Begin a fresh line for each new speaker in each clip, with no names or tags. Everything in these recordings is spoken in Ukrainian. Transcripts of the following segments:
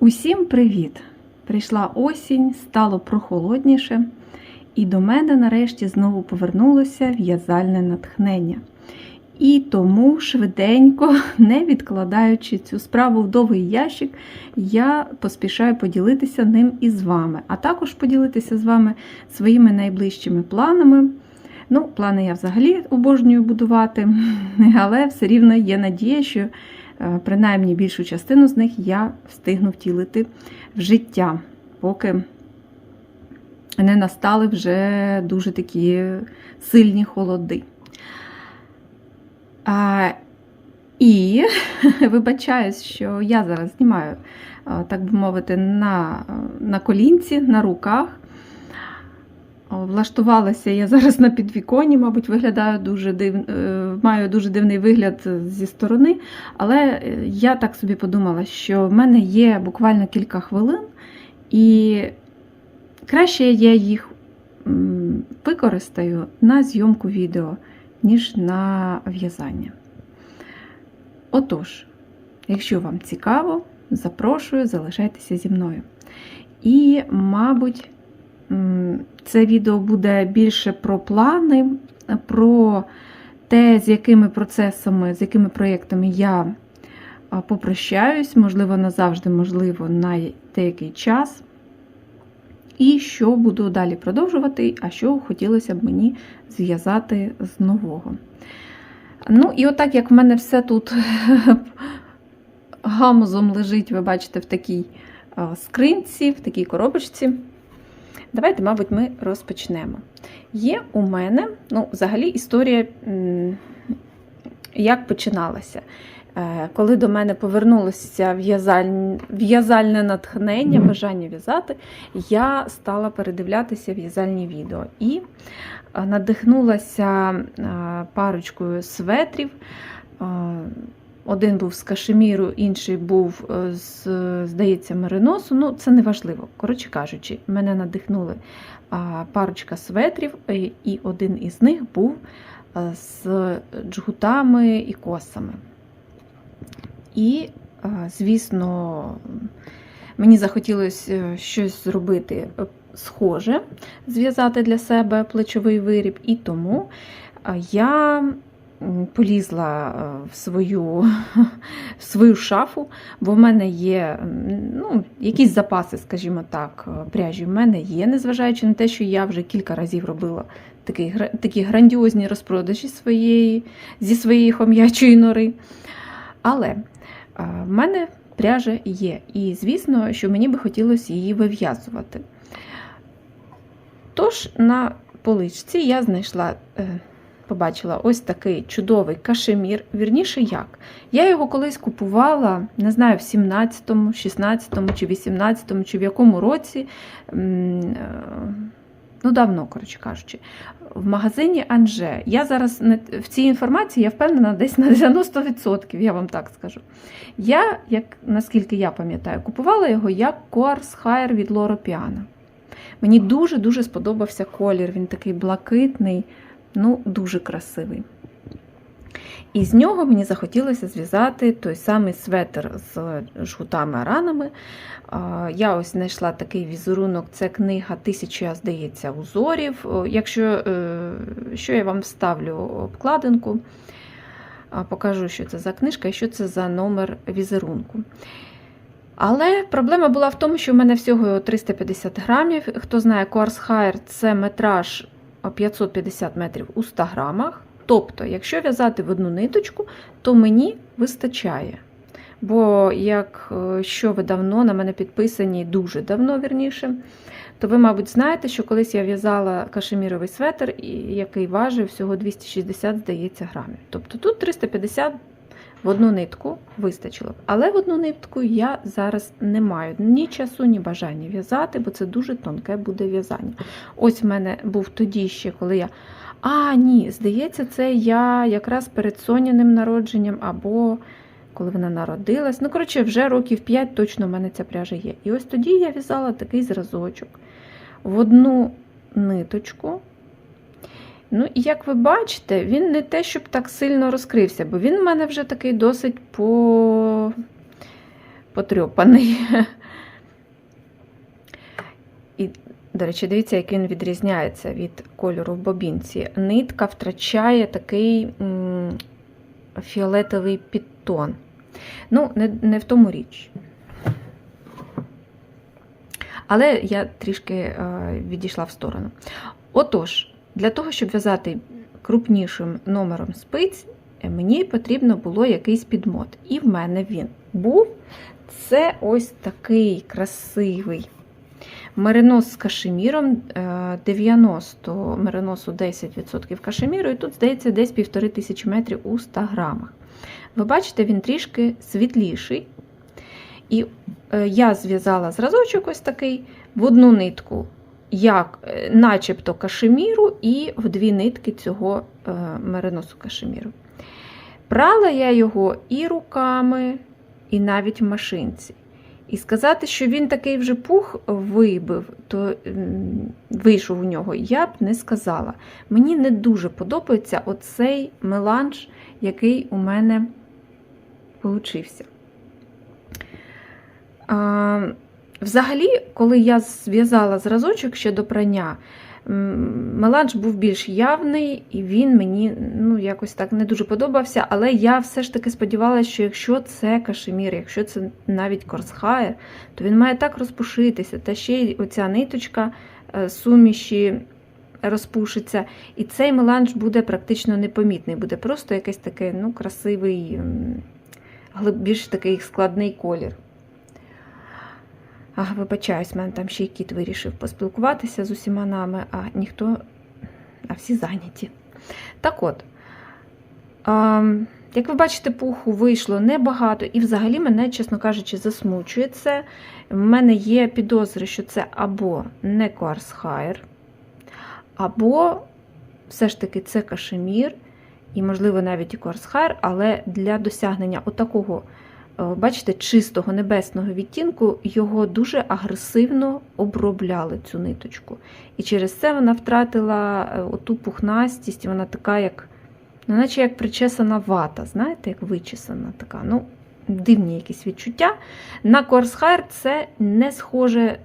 Усім привіт! Прийшла осінь, стало прохолодніше, і до мене нарешті знову повернулося в'язальне натхнення. І тому швиденько, не відкладаючи цю справу в довгий ящик, я поспішаю поділитися ним із вами, а також поділитися з вами своїми найближчими планами. Ну, плани я взагалі обожнюю будувати, але все рівно є надія, що принаймні більшу частину з них я встигну втілити в життя, поки не настали вже дуже такі сильні холоди. А, І вибачаюсь, що я зараз знімаю, так би мовити, на, на колінці, на руках. Влаштувалася я зараз на підвіконі, мабуть, виглядаю дуже див... е, маю дуже дивний вигляд зі сторони, але я так собі подумала, що в мене є буквально кілька хвилин, і краще я їх використаю на зйомку відео, ніж на в'язання. Отож, якщо вам цікаво, запрошую, залишайтеся зі мною. І, мабуть, це відео буде більше про плани, про те, з якими процесами, з якими проєктами я попрощаюсь, можливо, назавжди, можливо, на деякий час. І що буду далі продовжувати, а що хотілося б мені зв'язати з нового. Ну, і отак, як в мене все тут гамузом лежить, ви бачите, в такій скринці, в такій коробочці. Давайте, мабуть, ми розпочнемо. Є у мене, ну, взагалі, історія, як починалася. Е, Коли до мене повернулося в'язальне натхнення, бажання в'язати, я стала передивлятися в'язальні відео і е, надихнулася е, парочкою светрів. Е, Один був з кашеміру, інший був е, з, здається, мериносу. Ну, це не важливо. Коротше кажучи, мене надихнули парочка светрів, і- і один із них був е, з джгутами і косами. І, е, звісно, мені захотілося е, щось зробити е, схоже, зв'язати для себе плечовий виріб, і тому е, я полізла е, в свою, в свою шафу, бо в мене є ну, якісь запаси, скажімо так, е, пряжі в мене є, незважаючи на те, що я вже кілька разів робила такі, такі грандіозні розпродажі своєї, зі своєї хом'ячої нори. Але е, в мене пряжа є, і звісно, що мені би хотілося її вив'язувати. Тож на поличці я знайшла, побачила ось такий чудовий кашемір. Вірніше як. Я його колись купувала, не знаю, в 17-му, 16-му чи 18-му, чи в якому році. е, Ну, давно, коротше кажучи, в магазині Анже. Я зараз в цій інформації я впевнена десь на 90%, я вам так скажу. Я, як, наскільки я пам'ятаю, купувала його як Coars Hire від Loro Piana. Мені дуже-дуже сподобався колір. Він такий блакитний, ну, дуже красивий. І з нього мені захотілося зв'язати той самий светр з жгутами-аранами. Я ось знайшла такий візерунок, це книга Тисяча, здається, узорів. Якщо е, що я вам вставлю обкладинку, покажу, що це за книжка і що це за номер візерунку. Але проблема була в тому, що в мене всього 350 грамів. Хто знає, Coarse Hire – це метраж 550 метрів у 100 грамах. Тобто, якщо в'язати в одну ниточку, то мені вистачає. Бо, як е, ви давно на мене підписані, дуже давно вірніше, то ви, мабуть, знаєте, що колись я в'язала кашеміровий светр, який важив всього 260, здається, грамів. Тобто тут 350 в одну нитку вистачило. б. Але в одну нитку я зараз не маю ні часу, ні бажання в'язати, бо це дуже тонке буде в'язання. Ось в мене був тоді ще, коли я. А, ні, здається, це я якраз перед соняним народженням або коли вона народилась. Ну, коротше, вже років 5 точно в мене ця пряжа є. І ось тоді я в'язала такий зразочок в одну ниточку. Ну, і як ви бачите, він не те, щоб так сильно розкрився, бо він в мене вже такий досить по... потрьопаний. І, до речі, дивіться, як він відрізняється від кольору в бобінці. Нитка втрачає такий м фіолетовий підтон. Ну, не, не в тому річ. Але я трішки е, відійшла в сторону. Отож, для того, щоб в'язати крупнішим номером спиць, е, мені потрібно було якийсь підмот. І в мене він був. Це ось такий красивий меринос з кашеміром. е, 90 мериносу 10% кашеміру, і тут, здається, десь 1500 метрів у 100 грамах. Ви бачите, він трішки світліший. І е, я зв'язала зразочок ось такий в одну нитку, як е, начебто кашеміру, і в дві нитки цього е, мериносу кашеміру. Прала я його і руками, і навіть в машинці. І сказати, що він такий вже пух вибив, то вийшов у нього, я б не сказала. Мені не дуже подобається оцей меланж, який у мене получився. Взагалі, коли я зв'язала зразочок ще до прання, меланж був більш явний, і він мені ну, якось так не дуже подобався. Але я все ж таки сподівалася, що якщо це кашемір, якщо це навіть корсхайр, то він має так розпушитися. Та ще й оця ниточка е, суміші розпушиться. І цей меланж буде практично непомітний, буде просто якийсь такий ну, красивий, більш такий складний колір. А, вибачаюсь, в мене там ще й кіт вирішив поспілкуватися з усіма нами, а ніхто, а всі зайняті. Так от, а, як ви бачите, пуху вийшло небагато, і взагалі мене, чесно кажучи, засмучує це. В мене є підозри, що це або не Куарсхайр, або все ж таки це кашемір, і, можливо, навіть і Куарсхайр, але для досягнення отакого е, бачите, чистого небесного відтінку, його дуже агресивно обробляли цю ниточку. І через це вона втратила е, оту пухнастість, вона така, як, ну, наче як причесана вата, знаєте, як вичесана така. ну, Дивні якісь відчуття. На Корсхайр це не схоже,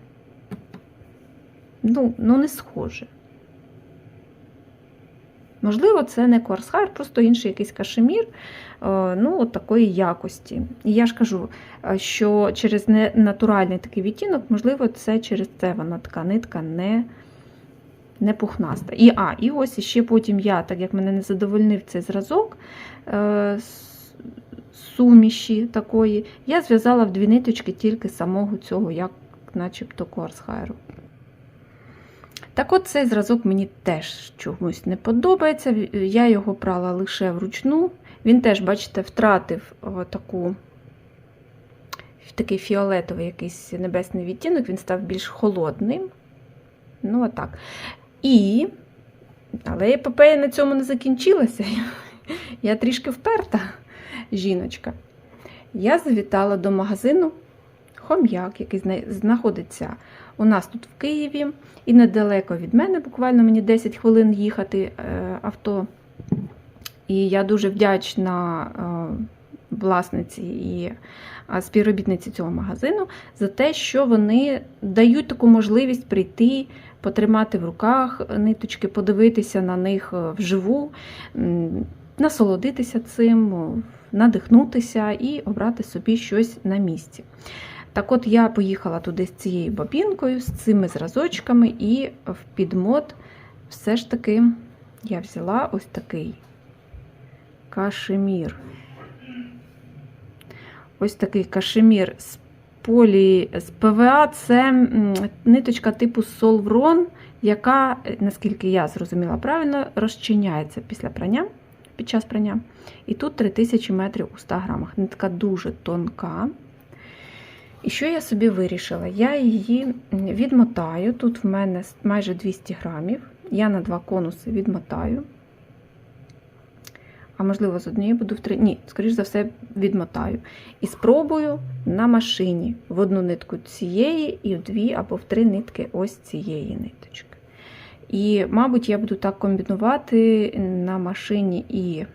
ну, ну не схоже. Можливо, це не Корсхайр, просто інший якийсь кашемір, е, ну, от такої якості. І я ж кажу, е, що через ненатуральний такий відтінок, можливо, це через це вона така нитка не, не пухнаста. І, а, і ось ще потім я, так як мене не задовольнив цей зразок е, суміші такої, я зв'язала в дві ниточки тільки самого цього, як начебто Корсхайру. Так от цей зразок мені теж чомусь не подобається. Я його прала лише вручну. Він теж, бачите, втратив таку, такий фіолетовий якийсь небесний відтінок, він став більш холодним. Ну, отак. І, але епопея на цьому не закінчилася. Я трішки вперта жіночка. Я завітала до магазину Хом'як, який знаходиться у нас тут в Києві, і недалеко від мене, буквально мені 10 хвилин їхати е, авто. І я дуже вдячна е, власниці і співробітниці цього магазину за те, що вони дають таку можливість прийти, потримати в руках ниточки, подивитися на них е, вживу, насолодитися цим, надихнутися і обрати собі щось на місці. Так от я поїхала туди з цією бобінкою, з цими зразочками, і в підмот все ж таки я взяла ось такий кашемір. Ось такий кашемір з полі з ПВА це ниточка типу Солврон, яка, е, наскільки я зрозуміла правильно, розчиняється після прання, під час прання. І тут 3000 метрів у 100 грамах. Нитка дуже тонка. І що я собі вирішила? Я її відмотаю. Тут в мене майже 200 грамів. Я на два конуси відмотаю. А можливо, з однієї буду в три. Ні, скоріш за все, відмотаю. І спробую на машині в одну нитку цієї, і в дві або в три нитки ось цієї ниточки. І, мабуть, я буду так комбінувати на машині і.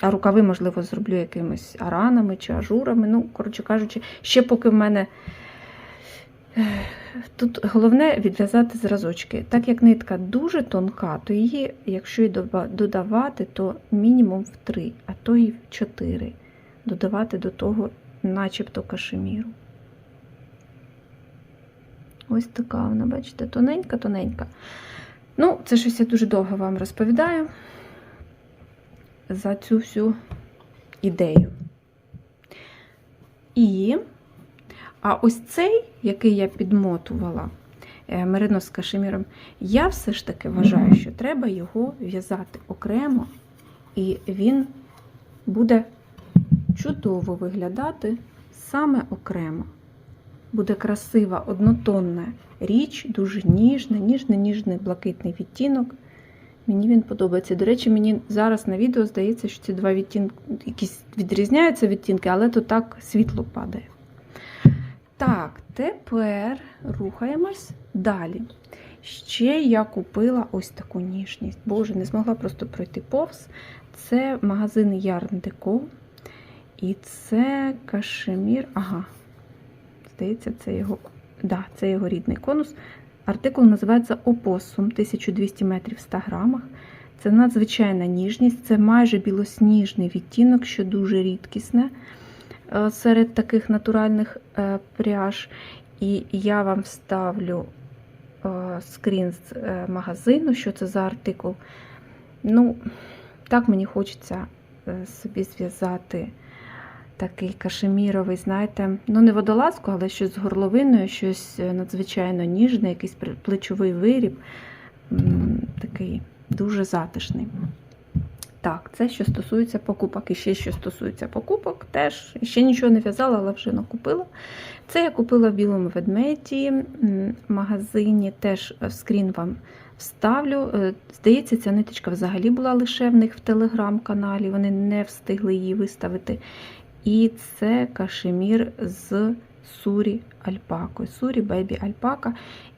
А рукави, можливо, зроблю якимись аранами чи ажурами. Ну, коротше кажучи, ще поки в мене Тут головне відв'язати зразочки. Так як нитка дуже тонка, то її, якщо і додавати, то мінімум в 3, а то і в 4 додавати до того, начебто кашеміру. Ось така вона, бачите, тоненька-тоненька. Ну, це щось я дуже довго вам розповідаю за цю всю ідею. І, а ось цей, який я підмотувала е, мерино з кашеміром, я все ж таки вважаю, що треба його в'язати окремо, і він буде чудово виглядати саме окремо. Буде красива однотонна річ, дуже ніжна, ніжний, ніжний блакитний відтінок. Мені він подобається. До речі, мені зараз на відео здається, що ці два відтінки якісь відрізняються відтінки, але то так світло падає. Так, тепер рухаємось далі. Ще я купила ось таку ніжність. Боже, не змогла просто пройти повз. Це магазин Yarn Deco. І це кашемір. Ага, здається, це його, да, це його рідний конус. Артикул називається Опосум 1200 метрів в 100 грамах. Це надзвичайна ніжність, це майже білосніжний відтінок, що дуже рідкісне е, серед таких натуральних е, пряж. І я вам вставлю е, скрін з магазину, що це за артикул. Ну, так мені хочеться собі зв'язати такий кашеміровий, знаєте, ну не водолазку, але щось з горловиною, щось е, надзвичайно ніжне, якийсь плечовий виріб, такий дуже затишний. Так, це що стосується покупок. І ще що стосується покупок, теж ще нічого не в'язала, але вже накупила. Це я купила в білому ведмеді магазині, теж е, скрін вам вставлю. Е, Здається, ця ниточка взагалі була лише в них в телеграм-каналі, вони не встигли її виставити. І це кашемір з сурі альпакою. Сурі бебі альпака.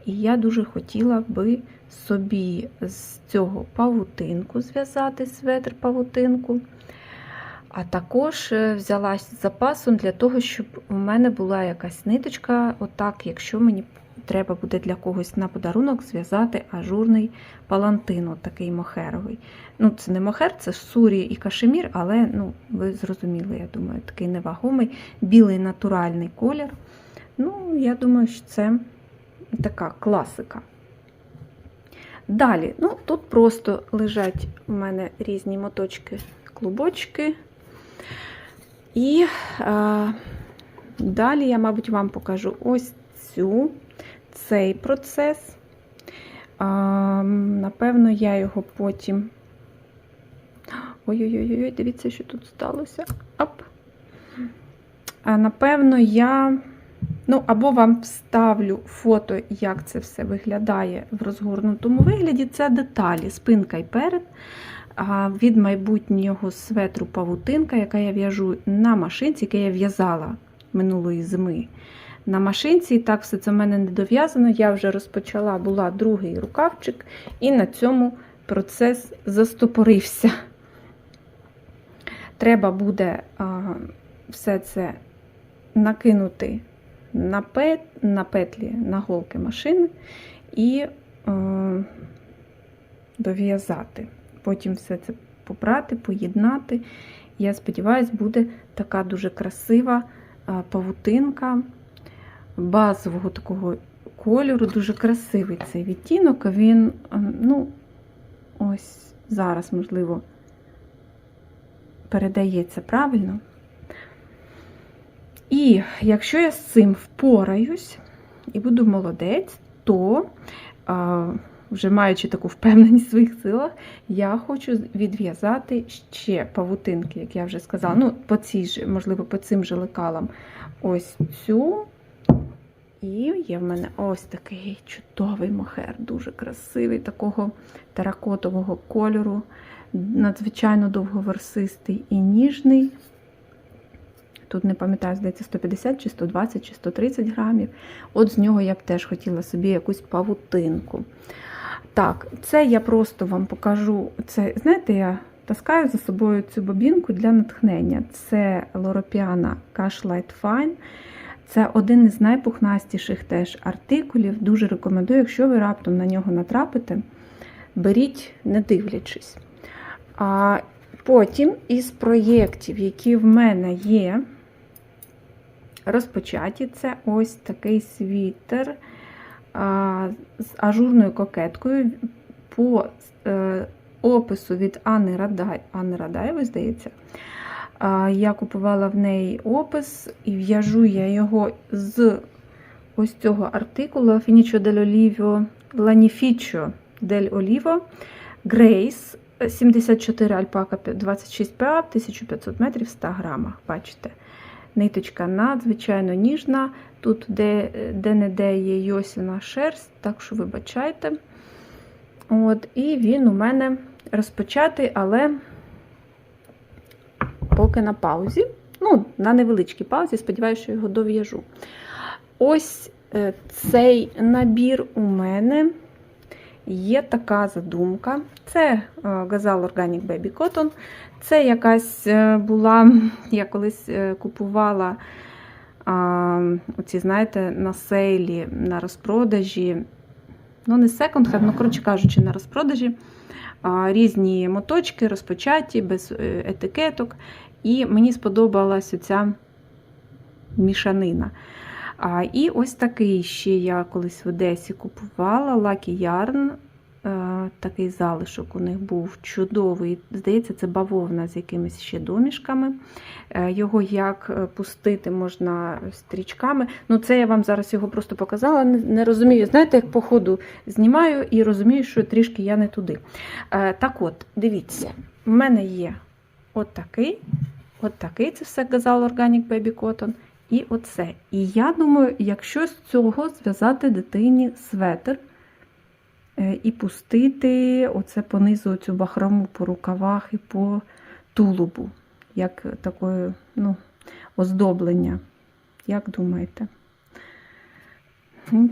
І я дуже хотіла би собі з цього павутинку зв'язати светр павутинку. А також е, взялась з запасом для того, щоб у мене була якась ниточка, отак, якщо мені треба буде для когось на подарунок зв'язати ажурний палантин, такий мохеровий. Ну, це не мохер, це сурі і кашемір, але ну, ви зрозуміли, я думаю, такий невагомий, білий натуральний колір. Ну, я думаю, що це така класика. Далі, ну, тут просто лежать у мене різні моточки, клубочки. І е, далі я, мабуть, вам покажу ось цю, цей процес. Напевно, я його потім. Ой-ой-ой, дивіться, що тут сталося. Оп. А, напевно, я. Ну, або вам вставлю фото, як це все виглядає в розгорнутому вигляді. Це деталі, спинка і перед. Від майбутнього светру павутинка, яка я в'яжу на машинці, яке я в'язала минулої зими. На машинці, і так все це в мене не дов'язано. Я вже розпочала, була другий рукавчик, і на цьому процес застопорився. Треба буде а, все це накинути на, пет, на петлі на голки машини і е, дов'язати. Потім все це попрати, поєднати. Я сподіваюся, буде така дуже красива павутинка базового такого кольору, дуже красивий цей відтінок. Він, е, ну, ось зараз, можливо, передається правильно. І якщо я з цим впораюсь і буду молодець, то, а, вже маючи таку впевненість в своїх силах, я хочу відв'язати ще павутинки, як я вже сказала. Ну, по цій можливо, по цим же лекалам ось цю. І є в мене ось такий чудовий мохер, дуже красивий, такого теракотового кольору, надзвичайно довговерсистий і ніжний. Тут не пам'ятаю, здається, 150 чи 120 чи 130 грамів. От з нього я б теж хотіла собі якусь павутинку. Так, це я просто вам покажу. Це, знаєте, я таскаю за собою цю бобінку для натхнення. Це Loropiana Cash Light Fine. Це один із найпухнастіших теж артикулів. Дуже рекомендую, якщо ви раптом на нього натрапите, беріть, не дивлячись. А потім із проєктів, які в мене є, розпочаті, це ось такий світер з ажурною кокеткою по е, опису від Анни Анни Радаєвої, здається. Я купувала в неї опис і в'яжу я його з ось цього артикулу Finicio dell'Olivio Lanificio del Olivo Grace 74 альпака 26 ПА, 1500 метрів в 100 грамах. Бачите? Ниточка надзвичайно ніжна. Тут де, де-не-де є йосіна шерсть, так що вибачайте. От, І він у мене розпочатий, але поки на паузі. Ну, на невеличкій паузі, сподіваюся, що його дов'яжу. Ось е, цей набір у мене є така задумка. Це Gazal Organic Baby Cotton. Це якась е, була, я колись е, купувала оці, знаєте, на сейлі, на розпродажі. Ну, не секонд-хенд, ну, коротше кажучи, на розпродажі. Різні моточки, розпочаті, без е, етикеток. І мені сподобалась оця мішанина. А, І ось такий ще я колись в Одесі купувала Lucky Yarn. Такий залишок у них був чудовий. Здається, це бавовна з якимись ще домішками. Е, Його як е, пустити можна стрічками. Ну, це я вам зараз його просто показала. Не, не розумію. Знаєте, як по ходу знімаю і розумію, що трішки я не туди. Е, Так от, дивіться, в мене є от такий, це все Gazal Organic Baby Cotton. І оце. І я думаю, якщо з цього зв'язати дитині светр е, і пустити оце понизу цю бахрому по рукавах і по тулубу, як такое ну, оздоблення. Як думаєте?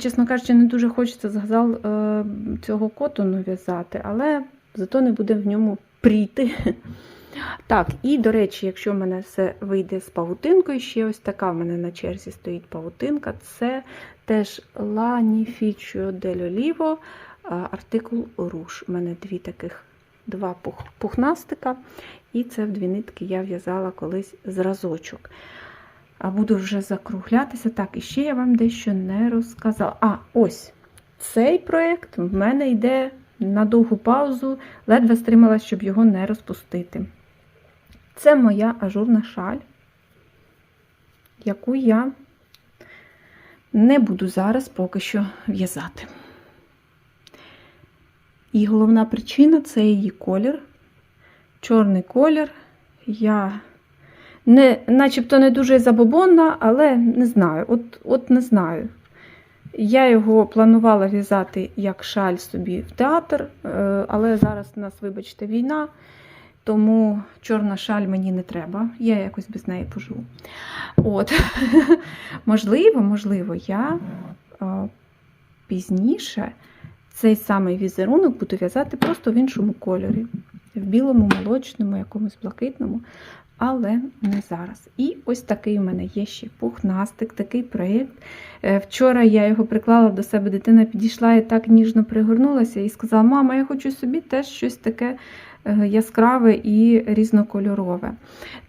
Чесно кажучи, не дуже хочеться згадал е, цього котону в'язати, але зато не буде в ньому пріти. Так, і, до речі, якщо в мене все вийде з павутинкою, ще ось така в мене на черзі стоїть павутинка. Це теж Lanificio dell'Olivo, артикул руш. У мене дві таких два пух, пухнастика, і це в дві нитки я в'язала колись зразочок. А буду вже закруглятися. Так, і ще я вам дещо не розказала. А, ось цей проєкт в мене йде на довгу паузу, ледве стрималась, щоб його не розпустити. Це моя ажурна шаль, яку я не буду зараз поки що в'язати. І головна причина це її колір. Чорний колір. Я не, начебто не дуже забобонна, але не знаю. От, от не знаю. Я його планувала в'язати як шаль собі в театр, е, але зараз у нас, вибачте, війна, тому чорна шаль мені не треба. Я якось без неї поживу. От. Можливо, можливо, я е, пізніше цей самий візерунок буду в'язати просто в іншому кольорі, в білому, молочному, якомусь блакитному. Але не зараз. І ось такий у мене є ще пухнастик, такий проєкт. Е, Вчора я його приклала до себе, дитина підійшла і так ніжно пригорнулася і сказала: Мама, я хочу собі теж щось таке яскраве і різнокольорове.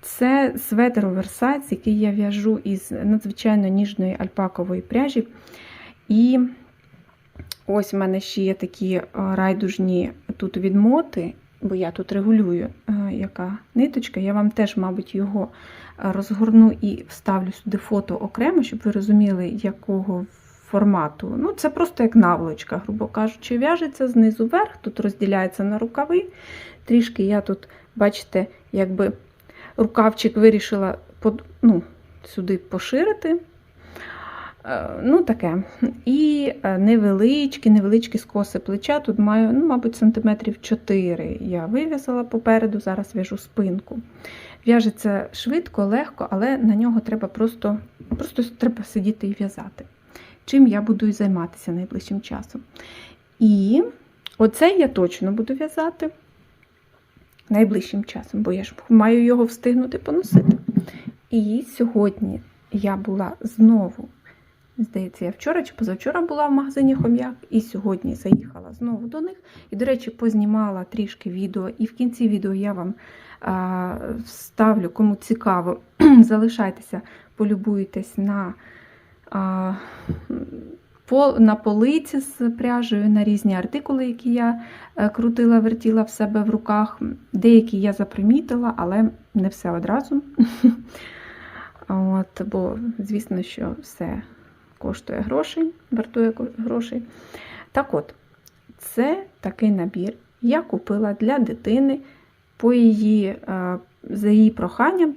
Це светр оверсайз, який я в'яжу із надзвичайно ніжної альпакової пряжі. І ось в мене ще є такі е, райдужні тут відмоти бо я тут регулюю, е, яка ниточка, я вам теж, мабуть, його е, розгорну і вставлю сюди фото окремо, щоб ви розуміли, якого формату. Ну, Це просто як наволочка, грубо кажучи, в'яжеться знизу вверх, тут розділяється на рукави. Трішки я тут, бачите, якби рукавчик вирішила ну, сюди поширити. Е, ну, таке. І е, невеличкі, невеличкі скоси плеча. Тут маю, ну, мабуть, сантиметрів 4 я вив'язала попереду, зараз в'яжу спинку. В'яжеться швидко, легко, але на нього треба просто просто треба сидіти і в'язати. Чим я буду займатися найближчим часом. І оце я точно буду в'язати найближчим часом, бо я ж маю його встигнути поносити. І сьогодні я була знову, здається, я вчора чи позавчора була в магазині Хом'як, і сьогодні заїхала знову до них. І, до речі, познімала трішки відео, і в кінці відео я вам а, вставлю, кому цікаво, залишайтеся, полюбуйтесь на. На полиці з пряжею, на різні артикули, які я е, крутила, вертіла в себе в руках. Деякі я запримітила, але не все одразу. От, бо, звісно, що все коштує грошей, вартує грошей. Так от, це такий набір я купила для дитини по її, е, за її проханням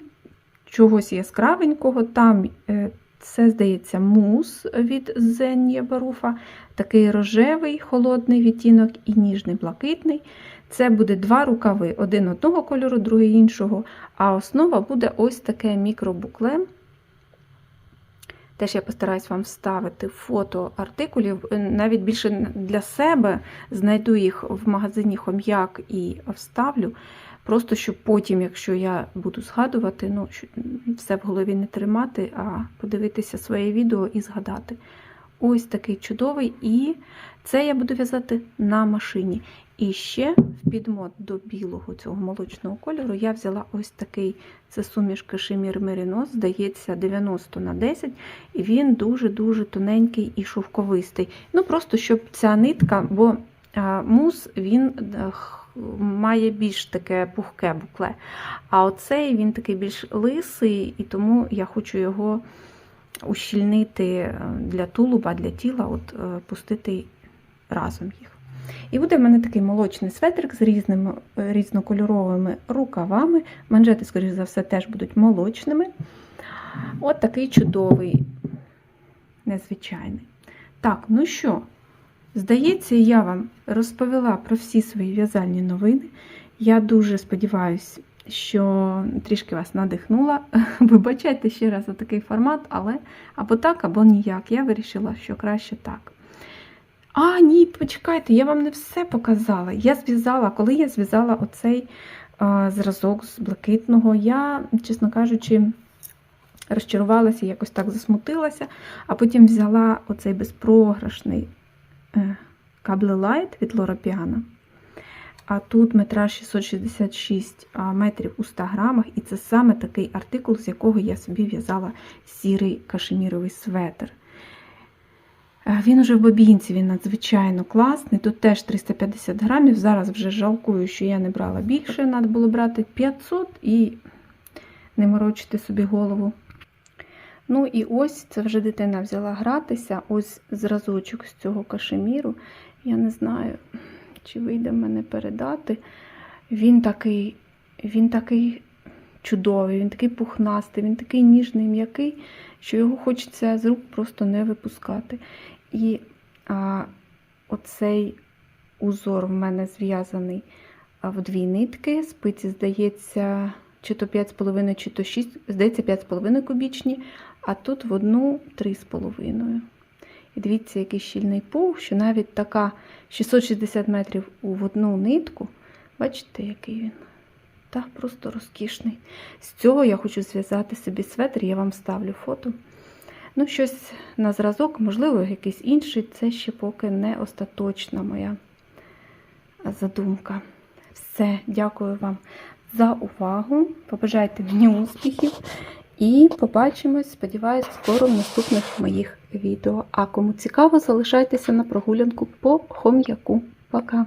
чогось яскравенького. Там е, це, здається, мус від Зенія Баруфа, такий рожевий холодний відтінок і ніжний блакитний. Це буде два рукави: один одного кольору, другий іншого. А основа буде ось таке мікробукле. Теж я постараюсь вам вставити фото артикулів, навіть більше для себе знайду їх в магазині Хом'як і вставлю. Просто щоб потім, якщо я буду згадувати, ну, все в голові не тримати, а подивитися своє відео і згадати. Ось такий чудовий, і це я буду в'язати на машині. І ще в підмот до білого цього молочного кольору я взяла ось такий це суміш кашемір мерінос, здається, 90 на 10, і він дуже-дуже тоненький і шовковистий. Ну, просто щоб ця нитка, бо мус він е, має більш таке пухке букле. А оцей він такий більш лисий, і тому я хочу його ущільнити е, для тулуба, для тіла, от е, пустити разом їх. І буде в мене такий молочний светрик з різними е, різнокольоровими рукавами. Манжети, скоріш за все, теж будуть молочними. От такий чудовий, незвичайний. Так, ну що, здається, я вам розповіла про всі свої в'язальні новини. Я дуже сподіваюся, що трішки вас надихнула. Вибачайте ще раз за такий формат, але або так, або ніяк. Я вирішила, що краще так. А, ні, почекайте, я вам не все показала. Я зв'язала, коли я зв'язала оцей а, зразок з блакитного, я, чесно кажучи, розчарувалася, якось так засмутилася, а потім взяла оцей безпрограшний е, кабле лайт від Лора Піана. А тут метраж 666 метрів у 100 грамах, і це саме такий артикул, з якого я собі в'язала сірий кашеміровий светр. Е, Він уже в бобінці, він надзвичайно класний. Тут теж 350 грамів. Зараз вже жалкую, що я не брала більше, треба було брати 500 і не морочити собі голову. Ну і ось це вже дитина взяла гратися. Ось зразочок з цього кашеміру. Я не знаю, чи вийде мене передати. Він такий, він такий чудовий, він такий пухнастий, він такий ніжний, м'який, що його хочеться з рук просто не випускати. І а, оцей узор в мене зв'язаний в дві нитки. Спиці, здається, чи то 5,5, чи то 6, здається, 5,5 кубічні, а тут в одну 3,5. І дивіться, який щільний пух, що навіть така 660 метрів в одну нитку. Бачите, який він? Так, просто розкішний. З цього я хочу зв'язати собі светр, я вам ставлю фото. Ну, щось на зразок, можливо, якийсь інший. Це ще поки не остаточна моя задумка. Все, дякую вам за увагу. Побажайте мені успіхів. І побачимось, сподіваюсь, скоро в наступних моїх відео. А кому цікаво, залишайтеся на прогулянку по хом'яку. Пока!